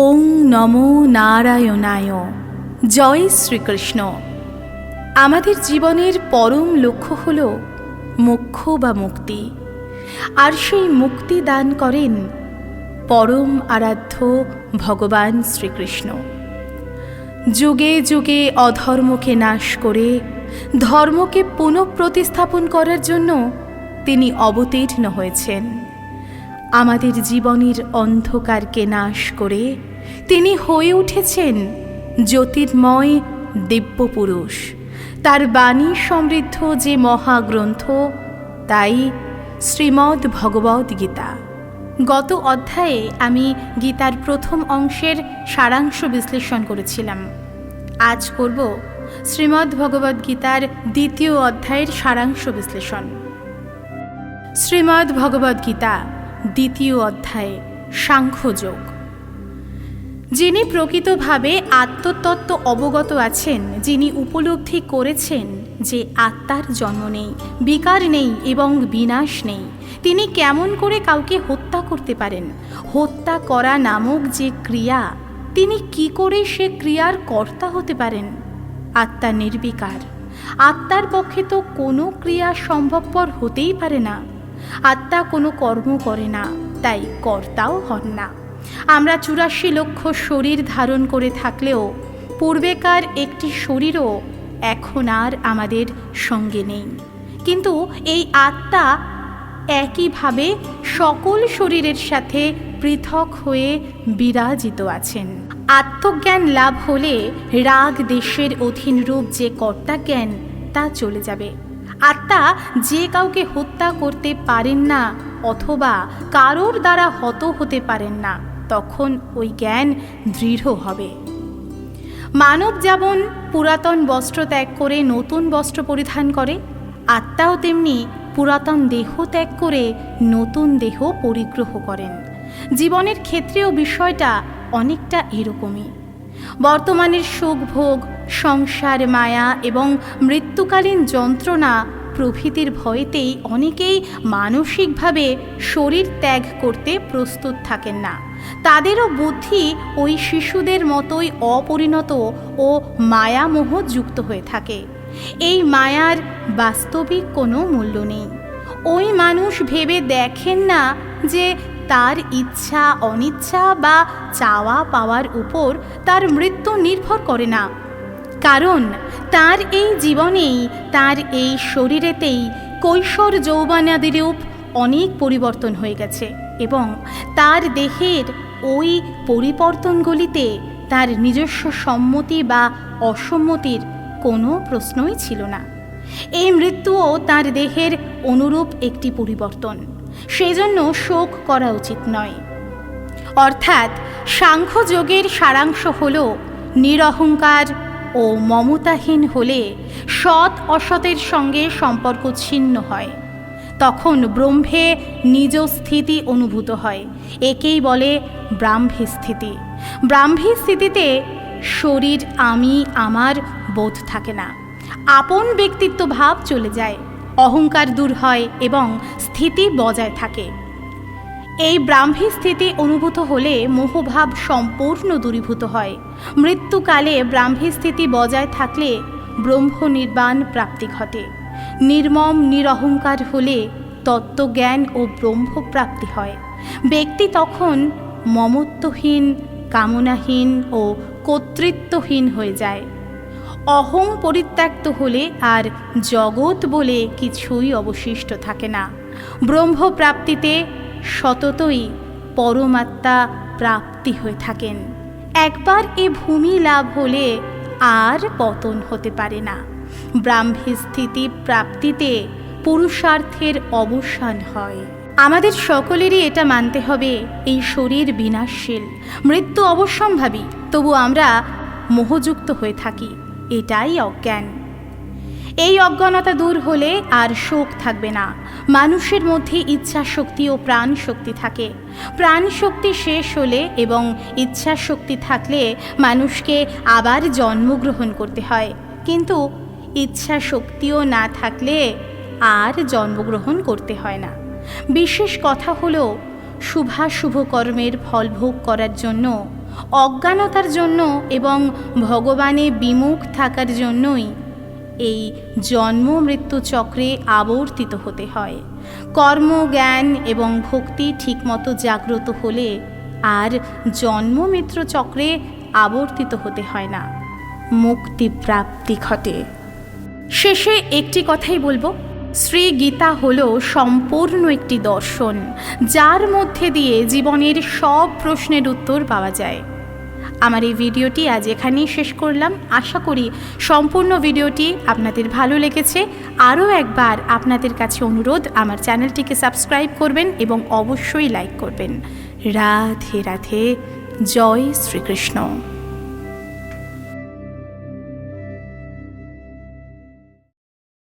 ওং নমো নারায়ণায়। জয় শ্রীকৃষ্ণ। আমাদের জীবনের পরম লক্ষ্য হল মোক্ষ বা মুক্তি। আর সেই মুক্তি দান করেন পরম আরাধ্য ভগবান শ্রীকৃষ্ণ। যুগে যুগে অধর্মকে নাশ করে, ধর্মকে পুনঃপ্রতিস্থাপন করার জন্য তিনি অবতীর্ণ হয়েছেন। আমাদের জীবনের অন্ধকারকে নাশ করে তিনি হয়ে উঠেছেন জ্যোতির্ময় দিব্যপুরুষ। তার বাণী সমৃদ্ধ যে মহাগ্রন্থ, তাই শ্রীমদ্ ভগবদ গীতা। গত অধ্যায়ে আমি গীতার প্রথম অংশের সারাংশ বিশ্লেষণ করেছিলাম। আজ করব শ্রীমদ্ ভগবদ গীতার দ্বিতীয় অধ্যায়ের সারাংশ বিশ্লেষণ। শ্রীমদ্ ভগবদ গীতা, দ্বিতীয় অধ্যায়ে সাংখ্যযোগ যিনি প্রকৃতভাবে আত্মতত্ত্ব অবগত আছেন, যিনি উপলব্ধি করেছেন যে আত্মার জন্ম নেই, বিকার নেই এবং বিনাশ নেই, তিনি কেমন করে কাউকে হত্যা করতে পারেন? হত্যা করা নামক যে ক্রিয়া, তিনি কি করে সে ক্রিয়ার কর্তা হতে পারেন? আত্মা নির্বিকার। আত্মার পক্ষে তো কোনো ক্রিয়া সম্ভবপর হতেই পারে না। আত্মা কোনো কর্ম করে না, তাই কর্তাও হন না। আমরা চুরাশি লক্ষ শরীর ধারণ করে থাকলেও পূর্বেকার একটি শরীরও এখন আর আমাদের সঙ্গে নেই। কিন্তু এই আত্মা একইভাবে সকল শরীরের সাথে পৃথক হয়ে বিরাজিত আছেন। আত্মজ্ঞান লাভ হলে রাগ দেশের অধীন রূপ যে কর্তা জ্ঞান, তা চলে যাবে। আত্মা যে কাউকে হত্যা করতে পারেন না অথবা কারোর দ্বারা হত হতে পারেন না। তখন ওই জ্ঞান দৃঢ় হবে। মানব যেমন পুরাতন বস্ত্র ত্যাগ করে নতুন বস্ত্র পরিধান করে, আত্মাও তেমনি পুরাতন দেহ ত্যাগ করে নতুন দেহ পরিগ্রহ করেন। জীবনের ক্ষেত্রেও বিষয়টা অনেকটা এরকমই। বর্তমানের সুখ ভোগ, সংসার মায়া এবং মৃত্যুকালীন যন্ত্রণা প্রভৃতির ভয়েতেই অনেকেই মানসিকভাবে শরীর ত্যাগ করতে প্রস্তুত থাকেন না। তাদেরও বুদ্ধি ওই শিশুদের মতোই অপরিণত ও মায়ামোহ যুক্ত হয়ে থাকে। এই মায়ার বাস্তবিক কোনো মূল্য নেই। ওই মানুষ ভেবে দেখেন না যে তার ইচ্ছা, অনিচ্ছা বা চাওয়া পাওয়ার উপর তার মৃত্যু নির্ভর করে না। কারণ তার এই জীবনেই, তার এই শরীরেতেই কৈশোর যৌবনাদিরূপ অনেক পরিবর্তন হয়ে গেছে এবং তার দেহের ওই পরিবর্তনগুলিতে তার নিজস্ব সম্মতি বা অসম্মতির কোনো প্রশ্নই ছিল না। এই মৃত্যুও তার দেহের অনুরূপ একটি পরিবর্তন। সেজন্য শোক করা উচিত নয়। অর্থাৎ সাংখ্যযোগের সারাংশ হল নিরহংকার ও মমতাহীন হলে সৎ অসতের সঙ্গে সম্পর্ক ছিন্ন হয়। তখন ব্রহ্মে নিজ স্থিতি অনুভূত হয়। একেই বলে ব্রাহ্মী স্থিতি। ব্রাহ্মী স্থিতিতে শরীর আমি, আমার বোধ থাকে না। আপন ব্যক্তিত্ব ভাব চলে যায়, অহংকার দূর হয় এবং স্থিতি বজায় থাকে। এই ব্রাহ্মী স্থিতি অনুভূত হলে মোহভাব সম্পূর্ণ দূরীভূত হয়। মৃত্যুকালে ব্রাহ্মী স্থিতি বজায় থাকলে ব্রহ্ম নির্বাণ প্রাপ্তি ঘটে। নির্মম নিরহংকার হলে তত্ত্বজ্ঞান ও ব্রহ্মপ্রাপ্তি হয়। ব্যক্তি তখন মমত্বহীন, কামনাহীন ও কর্তৃত্বহীন হয়ে যায়। অহং পরিত্যক্ত হলে আর জগৎ বলে কিছুই অবশিষ্ট থাকে না। ব্রহ্মপ্রাপ্তিতে সততই পরমাত্মা প্রাপ্তি হয়ে থাকেন। একবার এ ভূমি লাভ হলে আর পতন হতে পারে না। ব্রাহ্মী স্থিতি প্রাপ্তিতে পুরুষার্থের অবসান হয়। আমাদের সকলেরই এটা মানতে হবে, এই শরীর বিনাশশীল। মৃত্যু অবশ্যম্ভাবী, তবু আমরা মোহযুক্ত হয়ে থাকি, এটাই অজ্ঞান। এই অজ্ঞানতা দূর হলে আর শোক থাকবে না। মানুষের মধ্যে ইচ্ছা শক্তি ও প্রাণ শক্তি থাকে। প্রাণ শক্তি শেষ হলে এবং ইচ্ছা শক্তি থাকলে মানুষকে আবার জন্মগ্রহণ করতে হয়। কিন্তু ইচ্ছা শক্তিও না থাকলে আর জন্মগ্রহণ করতে হয় না। বিশেষ কথা হলো শুভাশুভ কর্মের ফল ভোগ করার জন্য, অজ্ঞানতার জন্য এবং ভগবানে বিমুখ থাকার জন্যই এই জন্ম মৃত্যু চক্রে আবর্তিত হতে হয়। কর্ম, জ্ঞান এবং ভক্তি ঠিকমতো জাগ্রত হলে আর জন্ম মৃত্যু চক্রে আবর্তিত হতে হয় না। মুক্তি প্রাপ্তি ঘটে। শেষে একটি কথাই বলব। শ্রী গীতা হল সম্পূর্ণ একটি দর্শন, যার মধ্যে দিয়ে জীবনের সব প্রশ্নের উত্তর পাওয়া যায়। আমার এই ভিডিওটি আজ এখানেই শেষ করলাম। আশা করি সম্পূর্ণ ভিডিওটি আপনাদের ভালো লেগেছে। আরও একবার আপনাদের কাছে অনুরোধ, আমার চ্যানেলটিকে সাবস্ক্রাইব করবেন এবং অবশ্যই লাইক করবেন। রাধে রাধে। জয় শ্রীকৃষ্ণ।